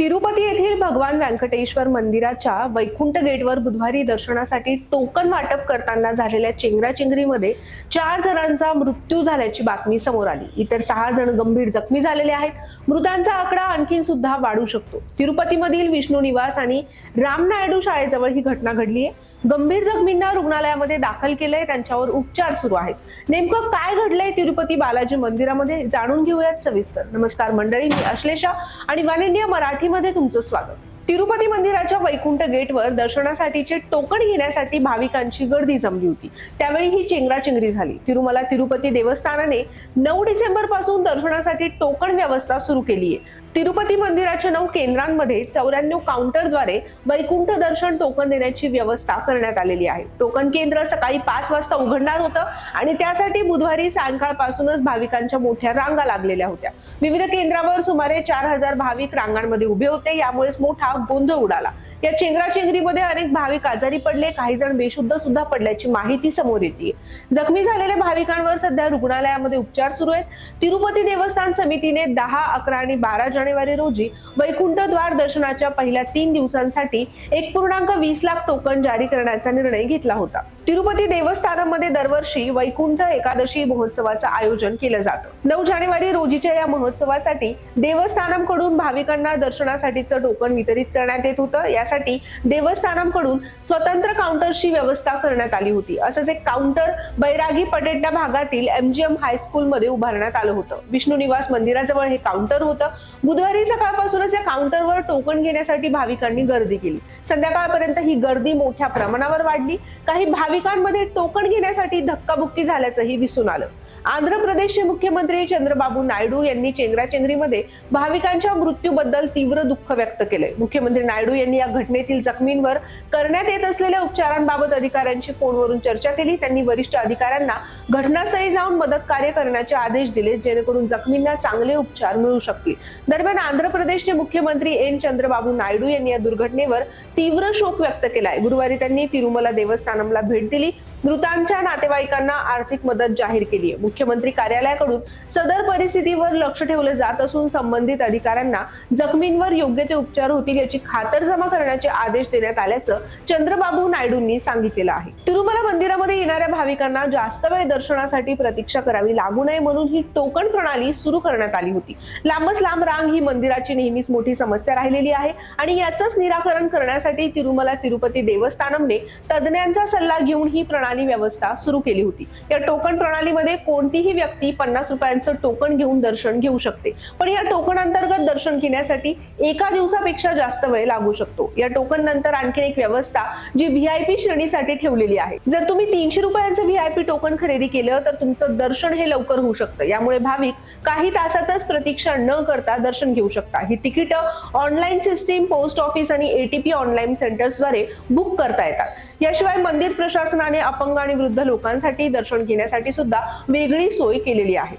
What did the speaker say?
तिरुपती येथील भगवान व्यंकटेश्वर मंदिराच्या वैकुंठ गेटवर बुधवारी दर्शनासाठी टोकन वाटप करताना झालेल्या चेंगराचेंगरीमध्ये चार जणांचा मृत्यू झाल्याची बातमी समोर आली. इतर सहा जण गंभीर जखमी झालेले आहेत. मृतांचा आकडा आणखीन सुद्धा वाढू शकतो. तिरुपतीमधील विष्णू निवास आणि राम नायडू शाळेजवळ ही घटना घडली आहे. गंभीर जखमींना रुग्णालयामध्ये दाखल केलंय त्यांच्यावर उपचार सुरू आहेत. नेमकं काय घडलंय तिरुपती बालाजी मंदिरामध्ये जाणून घेऊयात सविस्तर. नमस्कार मंडळी मी अश्लेषा आणि वन इंडिया मराठीमध्ये तुमचं स्वागत. तिरुपती मंदिराच्या वैकुंठ गेटवर दर्शनासाठीचे टोकन घेण्यासाठी भाविकांची गर्दी जमली होती. त्यावेळी ही चेंगराचेंगरी झाली. तिरुमला तिरुपती देवस्थानाने नऊ डिसेंबरपासून दर्शनासाठी टोकन व्यवस्था सुरू केली आहे तिरुपती मंदिराच्या नऊ केंद्रांमध्ये चौऱ्याण्णव काउंटरद्वारे वैकुंठ दर्शन टोकन देण्याची व्यवस्था करण्यात आलेली आहे. टोकन केंद्र सकाळी पाच वाजता उघडणार होतं आणि त्यासाठी बुधवारी सायंकाळपासूनच भाविकांच्या मोठ्या रांगा लागलेल्या होत्या. विविध केंद्रावर सुमारे चार हजार भाविक रांगांमध्ये उभे होते यामुळेच मोठा गोंधळ उडाला. या चेंगराचेंगरीमध्ये अनेक भाविक आजारी पडले काही जण बेशुद्ध सुद्धा पडल्याची माहिती समोर येते. जखमी झालेल्या भाविकांवर सध्या रुग्णालयामध्ये उपचार सुरू आहेत. तिरुपती देवस्थान समितीने दहा अकरा आणि बारा जानेवारी रोजी वैकुंठ द्वार दर्शनाच्या पहिल्या तीन दिवसांसाठी एक पूर्णांक वीस लाख टोकन जारी करण्याचा निर्णय घेतला होता. तिरुपती देवस्थानामध्ये दरवर्षी वैकुंठ एकादशी महोत्सवाचं आयोजन केलं जातं. नऊ जानेवारी रोजीच्या या महोत्सवासाठी देवस्थानांकडून भाविकांना दर्शनासाठीचं टोकन वितरित करण्यात येत होतं. या यासाठी देवस्थानांकडून स्वतंत्र काउंटरची व्यवस्था करण्यात आली होती. असंच एक काउंटर बैरागी पटेट्टा भागातील एमजीएम हायस्कूल मध्ये उभारण्यात आलं होतं. विष्णू निवास मंदिराजवळ हे काउंटर होतं. बुधवारी सकाळपासूनच या काउंटरवर टोकन घेण्यासाठी भाविकांनी गर्दी केली. संध्याकाळपर्यंत ही गर्दी मोठ्या प्रमाणावर वाढली. काही भाविकांमध्ये टोकन घेण्यासाठी धक्काबुक्की झाल्याचंही दिसून आलं. आंध्र प्रदेशचे मुख्यमंत्री चंद्रबाबू नायडू यांनी चेंगराचेंगरीमध्ये भाविकांच्या मृत्यूबद्दल तीव्र दुःख व्यक्त केलंय मुख्यमंत्री नायडू यांनी या घटनेतील जखमींवर करण्यात येत असलेल्या उपचारांबाबत अधिकाऱ्यांशी फोनवरून चर्चा केली. त्यांनी वरिष्ठ अधिकाऱ्यांना घटनास्थळी जाऊन मदत कार्य करण्याचे आदेश दिले जेणेकरून जखमींना चांगले उपचार मिळू शकतील. दरम्यान आंध्र प्रदेशचे मुख्यमंत्री एन. चंद्रबाबू नायडू यांनी या दुर्घटनेवर तीव्र शोक व्यक्त केलाय. गुरुवारी त्यांनी तिरुमला देवस्थानमला भेट दिली. मृतांच्या नातेवाईकांना आर्थिक मदत जाहीर केली आहे. मुख्यमंत्री कार्यालयाकडून सदर परिस्थितीवर लक्ष ठेवलं जात असून संबंधित अधिकाऱ्यांना जखमींवर योग्य ते उपचार होतील याची खातरजमा करण्याचे आदेश देण्यात आल्याचं चंद्रबाबू नायडूंनी सांगितलेलं आहे. तिरुमला मंदिरामध्ये येणाऱ्या भाविकांना जास्त वेळ दर्शनासाठी प्रतीक्षा करावी लागू नये म्हणून ही टोकन प्रणाली सुरू करण्यात आली होती. लांबच लांब रांग ही मंदिराची नेहमीच मोठी समस्या राहिलेली आहे आणि याचंच निराकरण करण्यासाठी तिरुमला तिरुपती देवस्थानमने तज्ज्ञांचा सल्ला घेऊन ही प्रणाली प्रणाली व्यवस्था सुरू केली होती. या टोकन प्रणालीमध्ये कोणतीही व्यक्ती पन्नास रुपयांचं टोकन घेऊन दर्शन घेऊ शकते. पण या टोकन अंतर्गत दर्शन घेण्यासाठी एका दिवसापेक्षा जास्त वेळ लागू शकतो. या टोकन नंतर आणखी एक व्यवस्था जी व्हीआयपी श्रेणीसाठी ठेवलेली आहे. जर तुम्ही तीनशे रुपयांचं व्हीआयपी टोकन खरेदी केलं तर तुमचं दर्शन हे लवकर होऊ शकतं. यामुळे भाविक काही तासातच प्रतीक्षा न करता दर्शन घेऊ शकता. ही ticket online system post office आणि एटीपी ऑनलाईन सेंटर्सद्वारे बुक करता येतात. याशिवाय मंदिर प्रशासनाने अपंग आणि वृद्ध लोकांसाठी दर्शन घेण्यासाठी सुद्धा वेगळी सोय केलेली आहे.